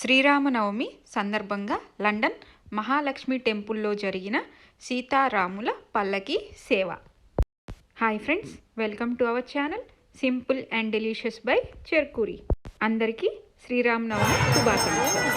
శ్రీరామనవమి సందర్భంగా లండన్ మహాలక్ష్మి టెంపుల్లో జరిగిన సీతారాముల పల్లకి సేవ. Hi friends welcome to our channel simple and delicious by Cherkuri. అందరికీ శ్రీరామనవమి శుభాకాంక్షలు.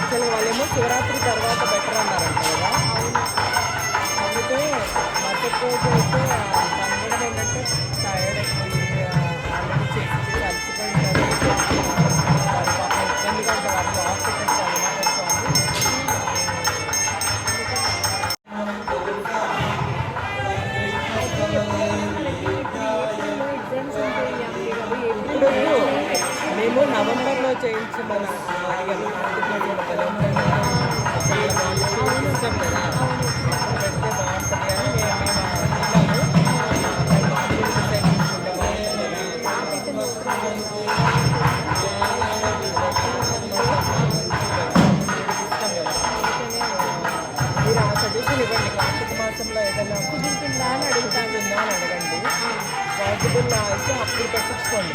అసలు వాళ్ళేమో శివరాత్రి తర్వాత బెటర్ అన్నారంట కదా. అందుకే మరుసటి రోజు అయితే ఏంటంటే టైర్డ్ అయిపోయింది మీరు ఇవ్వండి. కార్తీక మాసంలో ఏదైనా కుదురుతుందా అని అడుగుతాను అని అడగండి. పాజిబుల్ అయితే అప్పుడు పెట్టించుకోండి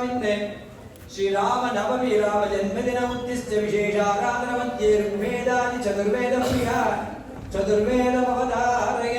स्वामित्ने श्रीराम नवमी राम जन्मदिनम् उद्दिश्य विशेषाराधनमध्ये ऋग्वेदादि चतुर्वेदमुनिः चतुर्वेदमवधारय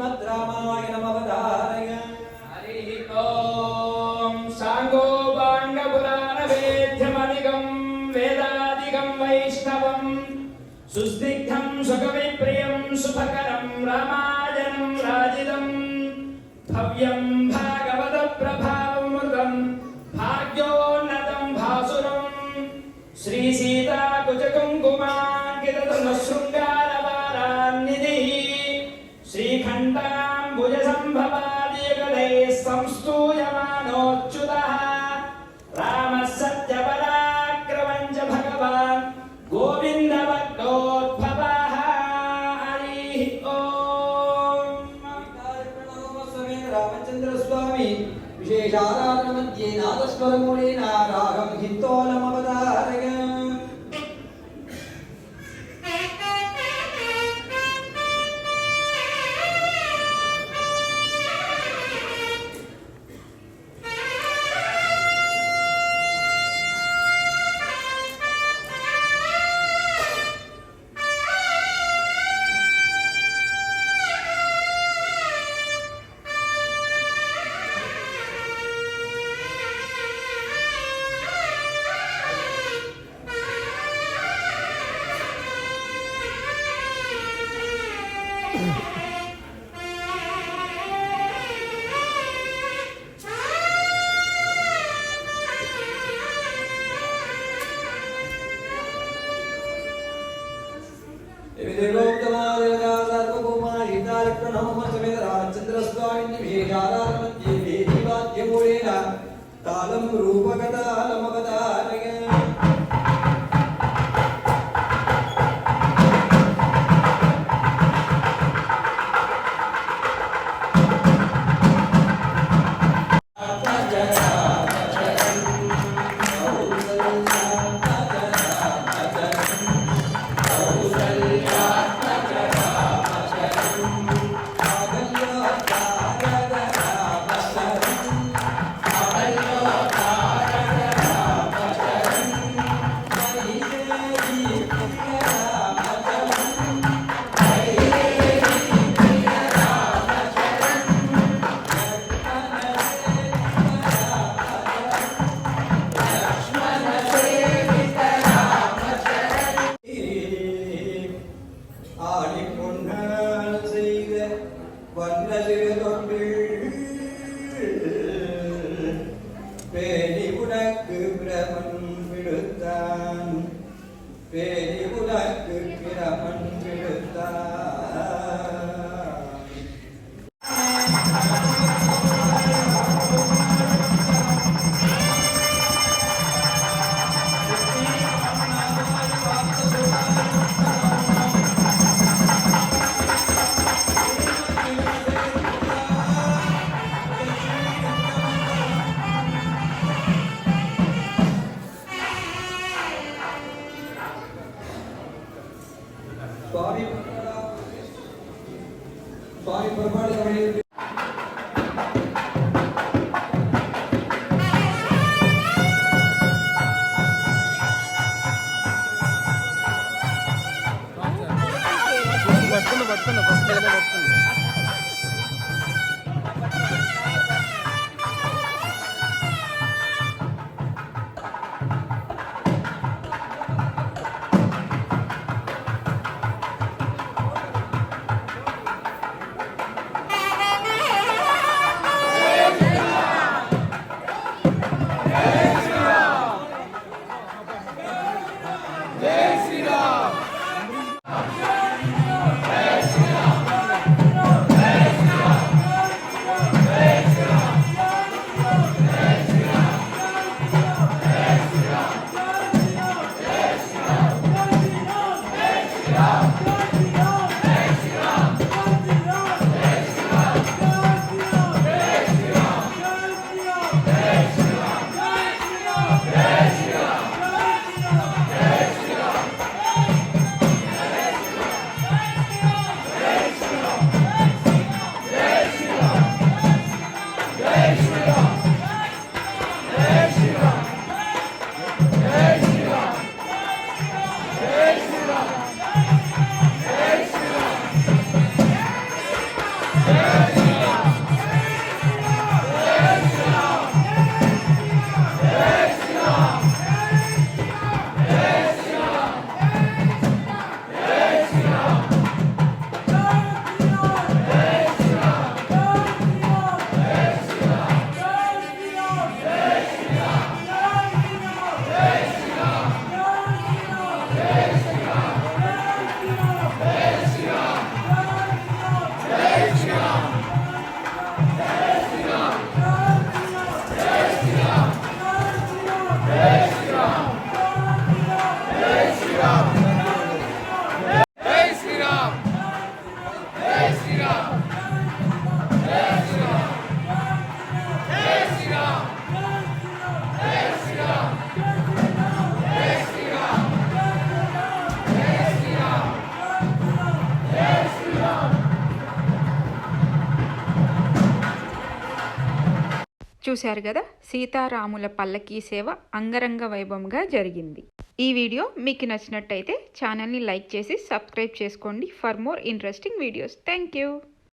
श्रीमद्रामाय नमवधारय हरिः ॐ शाङ्गोपाङ्गपुराणवेद्यमधिकं वेदादिकं वैष्णवं सुस्निग्धं सुखविप्रियं सुभकरं रामायणं राजितं भव्यम् ज्ञानोच्युतः रामः सत्यपराक्रमञ्च भगवान् गोविन्दभक्तोद्भवः हरिः ॐ रामचन्द्रस्वामी। विशेषाराधनमध्ये नादस्वरमूले uma cada பேணி உனக்கு பிரமன் விடுத்தான். பேணி உனக்கு பிரமன் விடுத்தான். భారీ భారీ పొరపాటు చూశారు కదా? సీతారాముల పల్లకీ సేవ అంగరంగ వైభవంగా జరిగింది. ఈ వీడియో మీకు నచ్చినట్టయితే ఛానల్ని లైక్ చేసి సబ్స్క్రైబ్ చేసుకోండి. For more interesting videos. Thank you.